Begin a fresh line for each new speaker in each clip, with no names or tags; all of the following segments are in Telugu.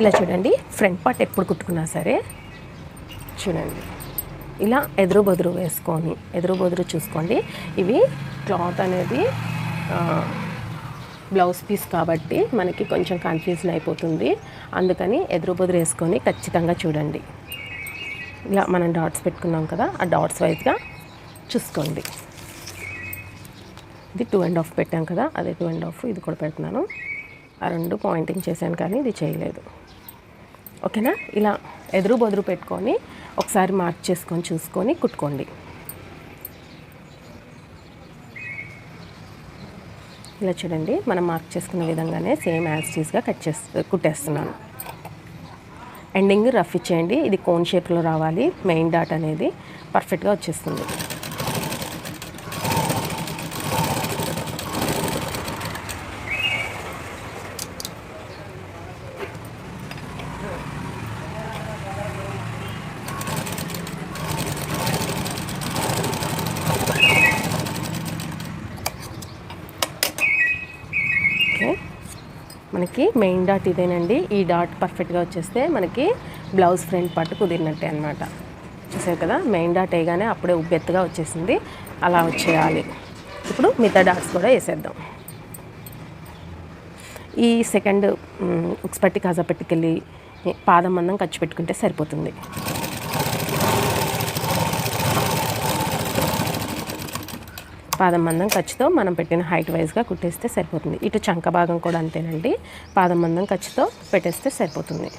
ఇలా చూడండి ఫ్రంట్ పార్ట్ ఎప్పుడు కుట్టుకున్నా సరే చూడండి. ఇలా ఎదురు బదురు వేసుకొని ఎదురు బొదురు చూసుకోండి. ఇవి క్లాత్ అనేది బ్లౌజ్ పీస్ కాబట్టి మనకి కొంచెం కన్ఫ్యూజన్ అయిపోతుంది. అందుకని ఎదురు బొదురు వేసుకొని ఖచ్చితంగా చూడండి. ఇలా మనం డాట్స్ పెట్టుకున్నాం కదా ఆ డాట్స్ వైజ్గా చూసుకోండి. ఇది టూ అండ్ హాఫ్ పెట్టాం కదా అదే టూ అండ్ హాఫ్ ఇది కూడా పెడుతున్నాను. ఆ రెండు పాయింటింగ్ చేశాను కానీ ఇది చేయలేదు. ఓకేనా? ఇలా ఎదురు బొదురు పెట్టుకొని ఒకసారి మార్క్ చేసుకొని చూసుకొని కుట్టుకోండి. ఇలా చూడండి మనం మార్క్ చేసుకున్న విధంగానే సేమ్ యాజ్టీస్గా కట్ చేస్తు కుట్టేస్తున్నాను. ఎండింగ్ రఫ్ ఇచ్చేయండి ఇది కోన్ షేప్లో రావాలి మెయిన్ డాట్ అనేది పర్ఫెక్ట్గా వచ్చేస్తుంది. మనకి మెయిన్ డాట్ ఇదేనండి. ఈ డాట్ పర్ఫెక్ట్గా వచ్చేస్తే మనకి బ్లౌజ్ ఫ్రంట్ పార్ట్ కుదిరినట్టే అనమాట చూసారు కదా? మెయిన్ డాట్ వేయగానే అప్పుడే ఉబ్బెత్తుగా వచ్చేసింది. అలా వచ్చేయాలి. ఇప్పుడు మిగతా డాట్స్ కూడా వేసేద్దాం. ఈ సెకండ్ ఉక్స్పట్టి కాజా పట్టుకెళ్ళి పాదం మందం ఖర్చు పెట్టుకుంటే సరిపోతుంది. పాదం మందం ఖర్చుతో మనం పెట్టిన హైట్ వైజ్గా కుట్టేస్తే సరిపోతుంది. ఇటు చంక భాగం కూడా అంతేనండి. పాదం మందం ఖర్చుతో పెట్టేస్తే సరిపోతుంది.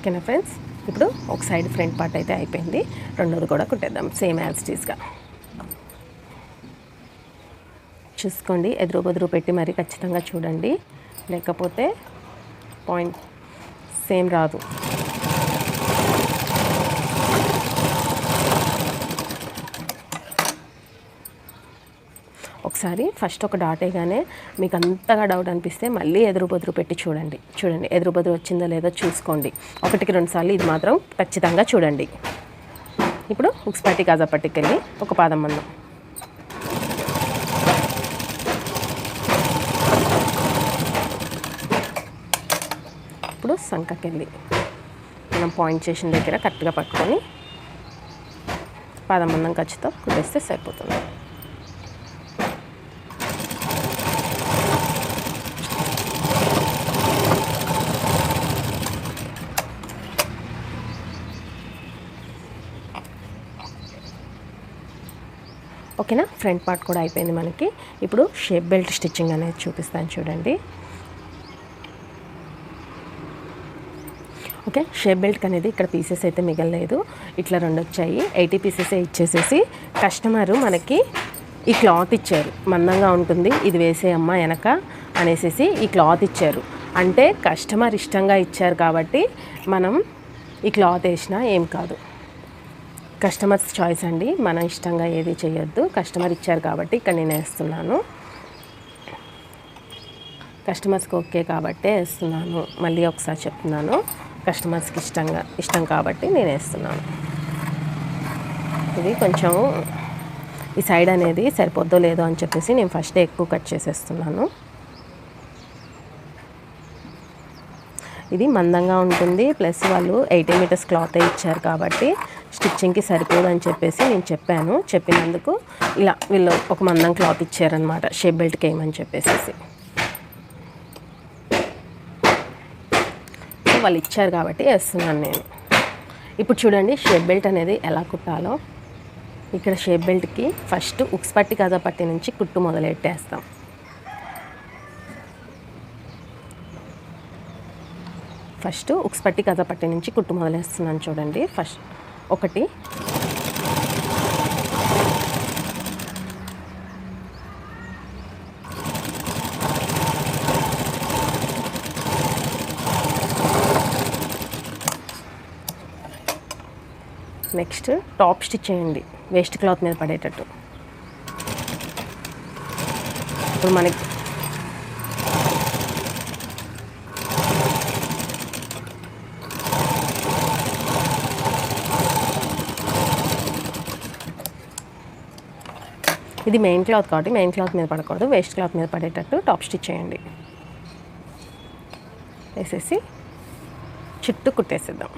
ఓకేనా ఫ్రెండ్స్? ఇప్పుడు ఒక సైడ్ ఫ్రంట్ పార్ట్ అయితే అయిపోయింది. రెండోది కూడా కుట్టేద్దాం సేమ్ యాజ్టీస్గా చూసుకోండి ఎదురు బెదురు పెట్టి మరీ ఖచ్చితంగా చూడండి. లేకపోతే పాయింట్ సేమ్ రాదు. ఒకసారి ఫస్ట్ ఒక డాట్ వేయగానే మీకు అంతగా డౌట్ అనిపిస్తే మళ్ళీ ఎదురు బదురు పెట్టి చూడండి. చూడండి ఎదురు బదురు వచ్చిందో లేదో చూసుకోండి. ఒకటికి రెండు సార్లు ఇది మాత్రం ఖచ్చితంగా చూడండి. ఇప్పుడు ఉక్స్పాటి కాజాపట్టికి వెళ్ళి ఒక పాదం మందం. సంకకెళ్ళి మనం పాయింట్ చేసిన దగ్గర కరెక్ట్గా పట్టుకొని పాదమందం ఖర్చుతో కుట్టేస్తే సరిపోతుంది. ఓకేనా? ఫ్రంట్ పార్ట్ కూడా అయిపోయింది మనకి. ఇప్పుడు షేప్ బెల్ట్ స్టిచ్చింగ్ అనేది చూపిస్తాను చూడండి. ఓకే షేప్ బెల్ట్ అనేది ఇక్కడ పీసెస్ అయితే మిగలలేదు. ఇట్లా రెండు వచ్చాయి ఎయిటీ పీసెస్ ఇచ్చేసేసి కస్టమరు మనకి ఈ క్లాత్ ఇచ్చారు. మందంగా ఉంటుంది. ఇది వేసే అమ్మ వెనక అనేసి ఈ క్లాత్ ఇచ్చారు. అంటే కస్టమర్ ఇష్టంగా ఇచ్చారు కాబట్టి మనం ఈ క్లాత్ వేసినా ఏం కాదు. కస్టమర్స్ చాయిస్ అండి. మనం ఇష్టంగా ఏది చేయొద్దు. కస్టమర్ ఇచ్చారు కాబట్టి ఇక్కడ నేను వేస్తున్నాను. కస్టమర్స్కి ఓకే కాబట్టే వేస్తున్నాను. మళ్ళీ ఒకసారి చెప్తున్నాను. కస్టమర్స్కి ఇష్టంగా ఇష్టం కాబట్టి నేను వేస్తున్నాను. ఇది కొంచెం ఈ సైడ్ అనేది సరిపోద్దో లేదో అని చెప్పేసి నేను ఫస్ట్ ఎక్కువ కట్ చేసేస్తున్నాను. ఇది మందంగా ఉంటుంది. ప్లస్ వాళ్ళు ఎయిటీ మీటర్స్ క్లాత్ ఇచ్చారు కాబట్టి స్టిచ్చింగ్కి సరిపోదని చెప్పేసి నేను చెప్పాను. చెప్పినందుకు ఇలా వీళ్ళు ఒక మందం క్లాత్ ఇచ్చారనమాట షేప్ బెల్ట్కి వేయమని చెప్పేసి వాళ్ళు ఇచ్చారు కాబట్టి వేస్తున్నాను నేను. ఇప్పుడు చూడండి షేప్ బెల్ట్ అనేది ఎలా కుట్టాలో. ఇక్కడ షేప్ బెల్ట్కి ఫస్ట్ ఉక్స్ పట్టి కథ పట్టి నుంచి కుట్టు మొదలెట్టేస్తాం. ఫస్ట్ ఉక్స్ పట్టి కథ పట్టి నుంచి కుట్టు మొదలేస్తున్నాను చూడండి. ఫస్ట్ ఒకటి నెక్స్ట్ టాప్ స్టిచ్ చేయండి. వేస్ట్ క్లాత్ మీద పడేటట్టు. ఇప్పుడు మనకి ఇది మెయిన్ క్లాత్ కాబట్టి మెయిన్ క్లాత్ మీద పడకూడదు. వేస్ట్ క్లాత్ మీద పడేటట్టు టాప్ స్టిచ్ చేయండి. వేసేసి చుట్టూ కుట్టేసేద్దాం.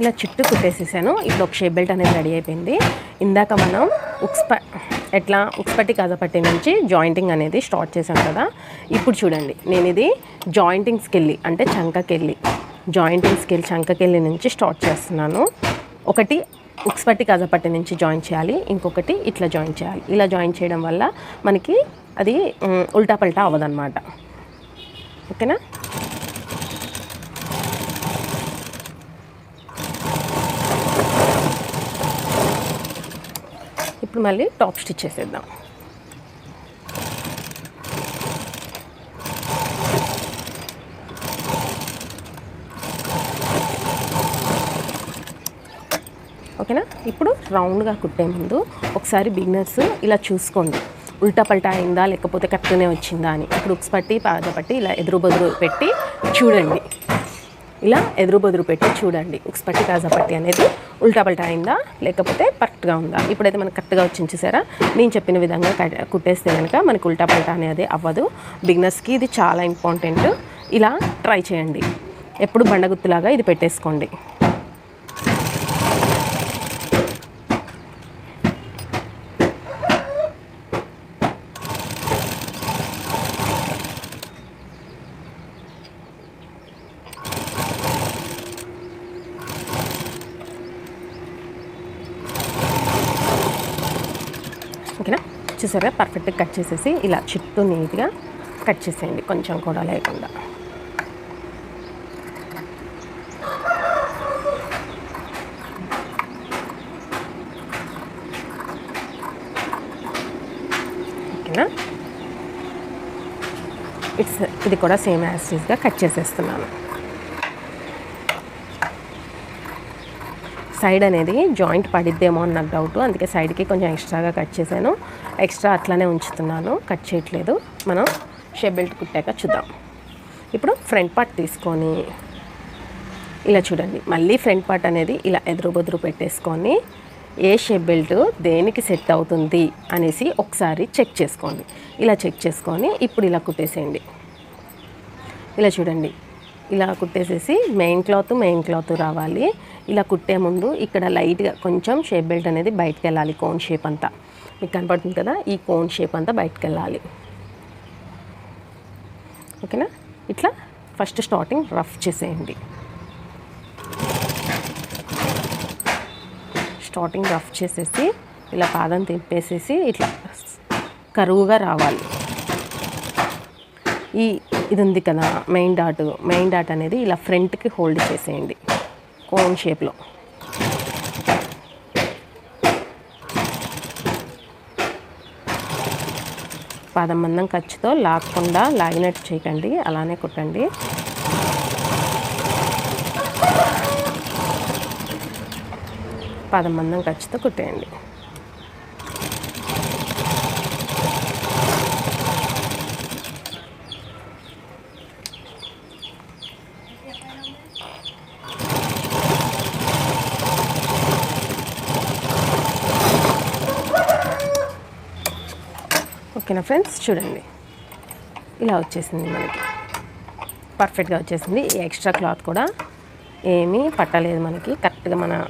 ఇలా చుట్టూ కుట్టేసేసాను. ఇప్పుడు ఒక షేప్ బెల్ట్ అనేది రెడీ అయిపోయింది. ఇందాక మనం ఉక్స్ప ఎట్లా ఉక్స్పట్టి కజపట్టి నుంచి జాయింటింగ్ అనేది స్టార్ట్ చేశాం కదా. ఇప్పుడు చూడండి నేను ఇది జాయింటింగ్స్కి వెళ్ళి అంటే చంకకెళ్ళి జాయింటింగ్స్కి వెళ్ళి చంకకెళ్ళి నుంచి స్టార్ట్ చేస్తున్నాను. ఒకటి ఉక్స్పట్టి కజపట్టి నుంచి జాయిన్ చేయాలి. ఇంకొకటి ఇట్లా జాయిన్ చేయాలి. ఇలా జాయిన్ చేయడం వల్ల మనకి అది ఉల్టా పల్టా అవ్వదన్నమాట. ఓకేనా? మళ్ళీ టాప్ స్టిచ్ చేసేద్దాం. ఓకేనా? ఇప్పుడు రౌండ్గా కుట్టే ముందు ఒకసారి బిగినర్స్ ఇలా చూసుకోండి. ఉల్టా పల్టా అయిందా? లేకపోతే కరెక్ట్గానే వచ్చిందా అని. ఇప్పుడు ఉక్స్ పట్టి పాద పట్టి ఇలా ఎదురు బదురు పెట్టి చూడండి. ఇలా ఎదురు బదురు పెట్టి చూడండి. ఉక్స్ పట్టి కాజా పట్టి అనేది ఉల్టా పల్టా అయిందా? లేకపోతే కరెక్ట్గా ఉందా? ఇప్పుడైతే మనకు కరెక్ట్గా వచ్చింది చూసారా? నేను చెప్పిన విధంగా కుట్టేస్తే కనుక మనకు ఉల్టా పల్టా అనేది అవ్వదు. బిగినర్స్కి ఇది చాలా ఇంపార్టెంట్. ఇలా ట్రై చేయండి. ఎప్పుడు బండగుత్తులాగా ఇది పెట్టేసుకోండి ఓకేనా చూసారా? పర్ఫెక్ట్గా కట్ చేసేసి ఇలా చుట్టూ నీట్గా కట్ చేసేయండి. కొంచెం కూడా లేకుండా. ఓకేనా? ఇట్స్ ఇది కూడా సేమ్ యాసిడ్గా కట్ చేసేస్తున్నాను. సైడ్ అనేది జాయింట్ పడిద్దేమో అని నాకు డౌట్. అందుకే సైడ్కి కొంచెం ఎక్స్ట్రాగా కట్ చేశాను. ఎక్స్ట్రా అట్లానే ఉంచుతున్నాను. కట్ చేయట్లేదు. మనం షే బెల్ట్ కుట్టాక చూద్దాం. ఇప్పుడు ఫ్రంట్ పార్ట్ తీసుకొని ఇలా చూడండి. మళ్ళీ ఫ్రంట్ పార్ట్ అనేది ఇలా ఎదురు బెదురు పెట్టేసుకొని ఏ షేప్ బెల్ట్ దేనికి సెట్ అవుతుంది అనేసి ఒకసారి చెక్ చేసుకోండి. ఇలా చెక్ చేసుకొని ఇప్పుడు ఇలా కుట్టేసేయండి. ఇలా చూడండి. ఇలా కుట్టేసేసి మెయిన్ క్లాత్ మెయిన్ క్లాత్ రావాలి. ఇలా కుట్టే ముందు ఇక్కడ లైట్గా కొంచెం షేప్ బెల్ట్ అనేది బయటకు వెళ్ళాలి కోన్ షేప్ అంతా. మీకు కనపడుతుంది కదా? ఈ కోన్ షేప్ అంతా బయటకు వెళ్ళాలి ఓకేనా? ఇట్లా ఫస్ట్ స్టార్టింగ్ రఫ్ చేసేయండి. స్టార్టింగ్ రఫ్ చేసేసి ఇలా పాదం తిప్పేసేసి ఇట్లా కరువుగా రావాలి. ఈ ఇది ఉంది కదా మెయిన్ డాట్ మెయిన్ డాట్ అనేది ఇలా ఫ్రంట్కి హోల్డ్ చేసేయండి కోన్ షేప్లో పాదం మందం ఖర్చుతో లాక్కుండా లాగినట్టు చేయకండి అలానే కుట్టండి. పాదం మందం ఖర్చుతో కుట్టేయండి. ఓకేనా ఫ్రెండ్స్? చూడండి. ఇలా వచ్చేసింది మనకి. పర్ఫెక్ట్గా వచ్చేసింది. ఈ ఎక్స్ట్రా క్లాత్ కూడా ఏమీ పట్టలేదు మనకి. కరెక్ట్గా మన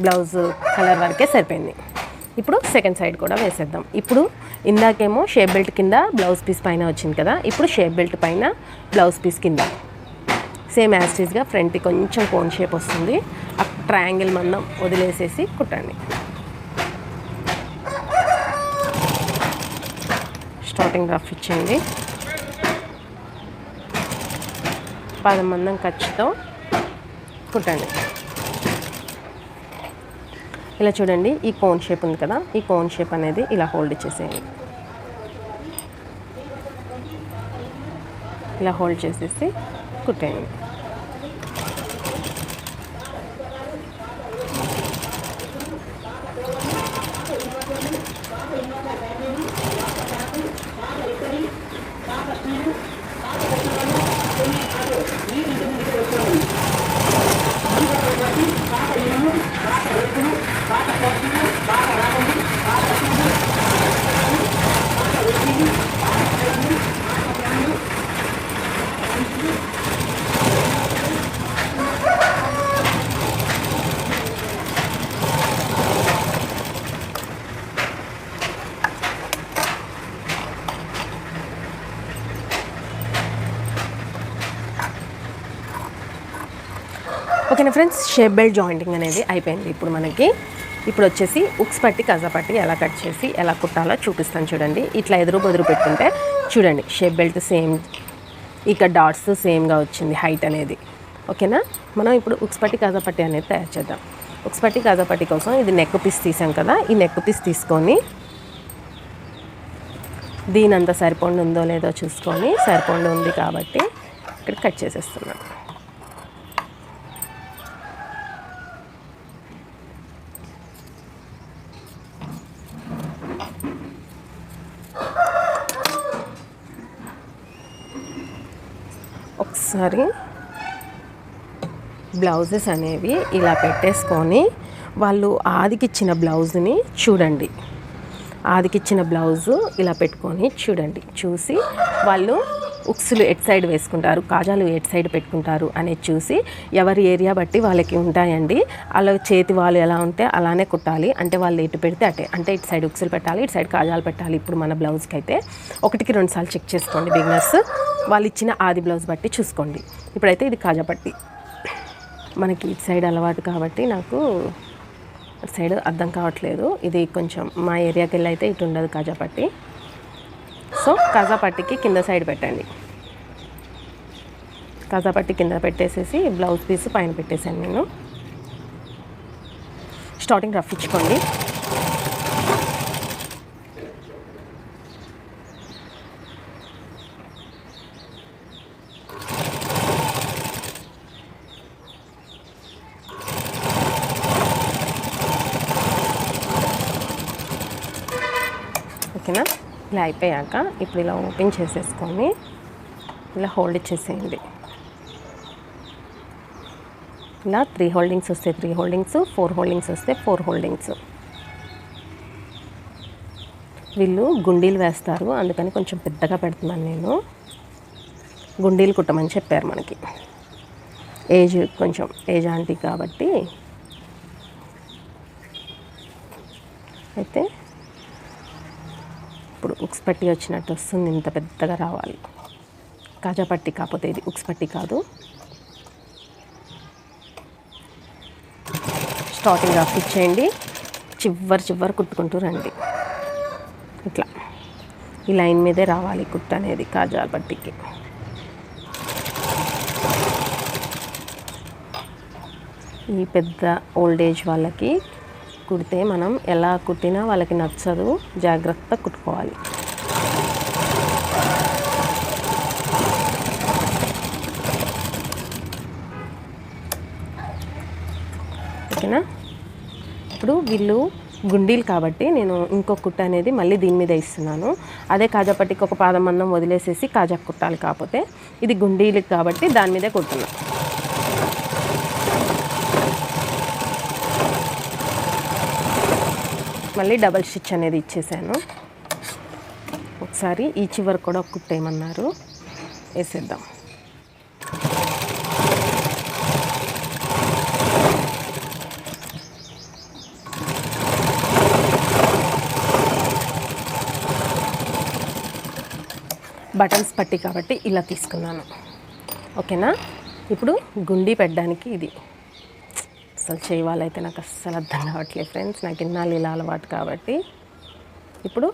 బ్లౌజ్ కలర్ వరకే సరిపోయింది. ఇప్పుడు సెకండ్ సైడ్ కూడా వేసేద్దాం. ఇప్పుడు ఇందాకేమో షేప్ బెల్ట్ కింద బ్లౌజ్ పీస్ పైన వచ్చింది కదా? ఇప్పుడు షేప్ బెల్ట్ పైన బ్లౌజ్ పీస్ కింద. సేమ్ యాస్టీస్గా ఫ్రంట్కి కొంచెం కోన్ షేప్ వస్తుంది. ఆ ట్రయాంగిల్ మందం వదిలేసేసి కుట్టండి. స్టార్టింగ్ రఫ్ ఇచ్చేయండి. పదం మందం ఖర్చుతో కుట్టండి. ఇలా చూడండి ఈ కోన్ షేప్ ఉంది కదా ఈ కోన్ షేప్ అనేది ఇలా హోల్డ్ చేసేయండి. ఇలా హోల్డ్ చేసేసి కుట్టేయండి. ఓకేనా ఫ్రెండ్స్? షేప్ బెల్ట్ జాయింటింగ్ అనేది అయిపోయింది ఇప్పుడు మనకి. ఇప్పుడు వచ్చేసి ఉక్స్ పట్టి కజా పట్టి ఎలా కట్ చేసి ఎలా కుట్టాలో చూపిస్తాను చూడండి. ఇట్లా ఎదురు బదురు పెట్టుకుంటే చూడండి షేప్ బెల్ట్ సేమ్ ఇక్కడ డాట్స్ సేమ్గా వచ్చింది హైట్ అనేది. ఓకేనా? మనం ఇప్పుడు ఉక్స్ పట్టి కజా పట్టి అనేది తయారు చేద్దాం. ఉక్స్ పట్టి కజా పట్టి కోసం ఇది నెక్ పీస్ తీసాం కదా ఈ నెక్ పీస్ తీసుకొని దీని అంత సరిపోండి ఉందో లేదో చూసుకొని సరిపోండి ఉంది కాబట్టి ఇక్కడ కట్ చేసేస్తున్నాను. ఒకసారి బ్లౌజెస్ అనేవి ఇలా పెట్టేసుకొని వాళ్ళు ఆదికిచ్చిన బ్లౌజ్ని చూడండి. ఆదికిచ్చిన బ్లౌజు ఇలా పెట్టుకొని చూడండి. చూసి వాళ్ళు ఉక్సులు ఎట్ సైడ్ వేసుకుంటారు కాజాలు ఎట్ సైడ్ పెట్టుకుంటారు అనేది చూసి ఎవరి ఏరియా బట్టి వాళ్ళకి ఉంటాయండి. అలా చేతి వాళ్ళు ఎలా ఉంటే అలానే కుట్టాలి. అంటే వాళ్ళు ఎటు పెడితే అటే. అంటే ఇటు సైడ్ ఉక్సులు పెట్టాలి ఇటు సైడ్ కాజాలు పెట్టాలి. ఇప్పుడు మన బ్లౌజ్కి అయితే ఒకటికి రెండు సార్లు చెక్ చేసుకోండి బిగినర్స్. వాళ్ళు ఇచ్చిన ఆది బ్లౌజ్ బట్టి చూసుకోండి. ఇప్పుడైతే ఇది కాజాపట్టి మనకి ఇటు సైడ్ అలవాటు కాబట్టి నాకు అటు సైడ్ అర్థం కావట్లేదు. ఇది కొంచెం మా ఏరియాకి వెళ్ళి అయితే ఇటు ఉండదు కాజాపట్టి సో కాజాపట్టికి కింద సైడ్ పెట్టండి. కాజాపట్టి కింద పెట్టేసేసి బ్లౌజ్ పీస్ పైన పెట్టేసాను నేను. స్టార్టింగ్ రఫ్ ఇచ్చుకోండి. ఓకేనా? ఇలా అయిపోయాక ఇప్పుడు ఇలా ఓపెన్ చేసేసుకొని ఇలా హోల్డ్ చేసేయండి ఇలా త్రీ హోల్డింగ్స్ వస్తే త్రీ హోల్డింగ్స్ ఫోర్ హోల్డింగ్స్ వస్తే ఫోర్ హోల్డింగ్స్. వీళ్ళు గుండీలు వేస్తారు అందుకని కొంచెం పెద్దగా పెడుతున్నాను నేను. గుండీలు కుట్టమని చెప్పారు మనకి. ఏజ్ కొంచెం ఏజ్ ఆంటీ కాబట్టి. అయితే ఇప్పుడు ఉక్స్ పట్టి వచ్చినట్టు వస్తుంది ఇంత పెద్దగా రావాలి. కాజా పట్టి కాకపోతే ఇది ఉక్స్ పట్టి కాదు. స్టార్టింగ్ ఆఫ్ ఇచ్చేయండి. చివరి చివరి కుట్టుకుంటూ రండి. ఇట్లా. ఈ లైన్ మీదే రావాలి కుట్టు అనేది కాజా పట్టికి. ఈ పెద్ద ఓల్డ్ ఏజ్ వాళ్ళకి కుడితే మనం ఎలా కుట్టినా వాళ్ళకి నచ్చదు జాగ్రత్త కుట్టుకోవాలి. ఓకేనా? ఇప్పుడు వీళ్ళు గుండీలు కాబట్టి నేను ఇంకో కుట్ట అనేది మళ్ళీ దీని మీద ఇస్తున్నాను. అదే కాజాపట్టికి ఒక పాదం మందం వదిలేసేసి కాజా కుట్టాలి కాకపోతే ఇది గుండీలు కాబట్టి దాని మీదే కుడుతున్నాను మళ్ళీ డబల్ స్టిచ్ అనేది ఇచ్చేసాను. ఒకసారి ఈ చివరి కూడా కుట్టేయమన్నారు. వేసేద్దాం. బటన్స్ పట్టి కాబట్టి ఇలా తీసుకున్నాను. ఓకేనా? ఇప్పుడు గుండీ పెట్టడానికి ఇది. అసలు చేయాలైతే నాకు అస్సలు అర్థం కావట్లేదు ఫ్రెండ్స్. నాకు ఇన్నాళ్ళు ఇలా అలవాటు కాబట్టి. ఇప్పుడు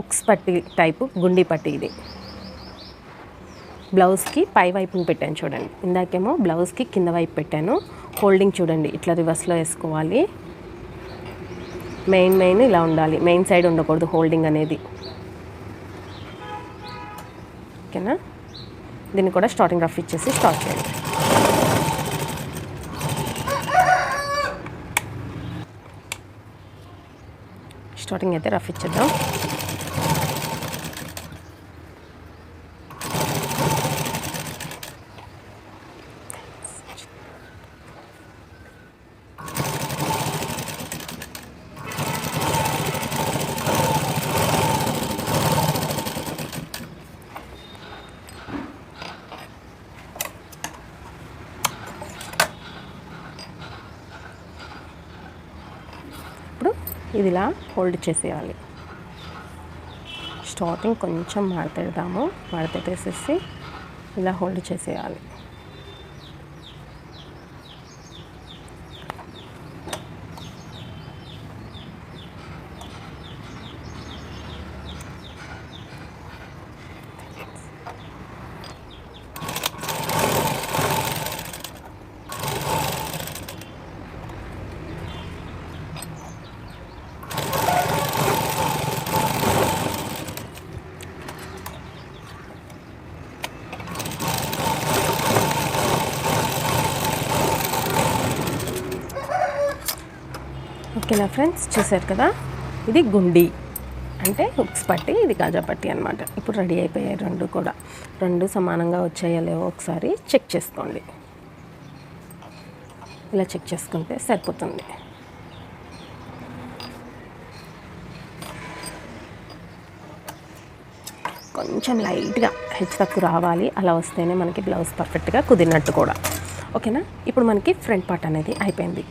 ఉక్స్ పట్టి టైపు గుండీ పట్టి ఇది. బ్లౌజ్కి పై వైపుని పెట్టాను చూడండి. ఇందాకేమో బ్లౌజ్కి కింద వైపు పెట్టాను. హోల్డింగ్ చూడండి ఇట్లా రివర్స్లో వేసుకోవాలి. మెయిన్ మెయిన్ ఇలా ఉండాలి. మెయిన్ సైడ్ ఉండకూడదు హోల్డింగ్ అనేది. ఓకేనా? దీన్ని కూడా స్టార్టింగ్ రఫ్ ఇచ్చేసి స్టార్ట్ చేయండి. స్టార్టింగ్ అయితే రఫ్ ఇచ్చేద్దాం ఇప్పుడు ఇది ఇలా హోల్డ్ చేసేయాలి. స్టార్టింగ్ కొంచెం మడతెడదాము. మడతెట్టేసేసి ఇలా హోల్డ్ చేసేయాలి. ఓకేనా ఫ్రెండ్స్ చూసారు కదా? ఇది గుండి. అంటే హుక్స్ పట్టి ఇది కాజా పట్టి అనమాట ఇప్పుడు రెడీ అయిపోయాయి రెండు కూడా. రెండు సమానంగా వచ్చాయో లేవో ఒకసారి చెక్ చేసుకోండి. ఇలా చెక్ చేసుకుంటే సరిపోతుంది. కొంచెం లైట్గా హెచ్చు తక్కువ రావాలి. అలా వస్తేనే మనకి బ్లౌజ్ పర్ఫెక్ట్గా కుదిరినట్టు కూడా. ఓకేనా? ఇప్పుడు మనకి ఫ్రంట్ పార్ట్ అనేది అయిపోయింది.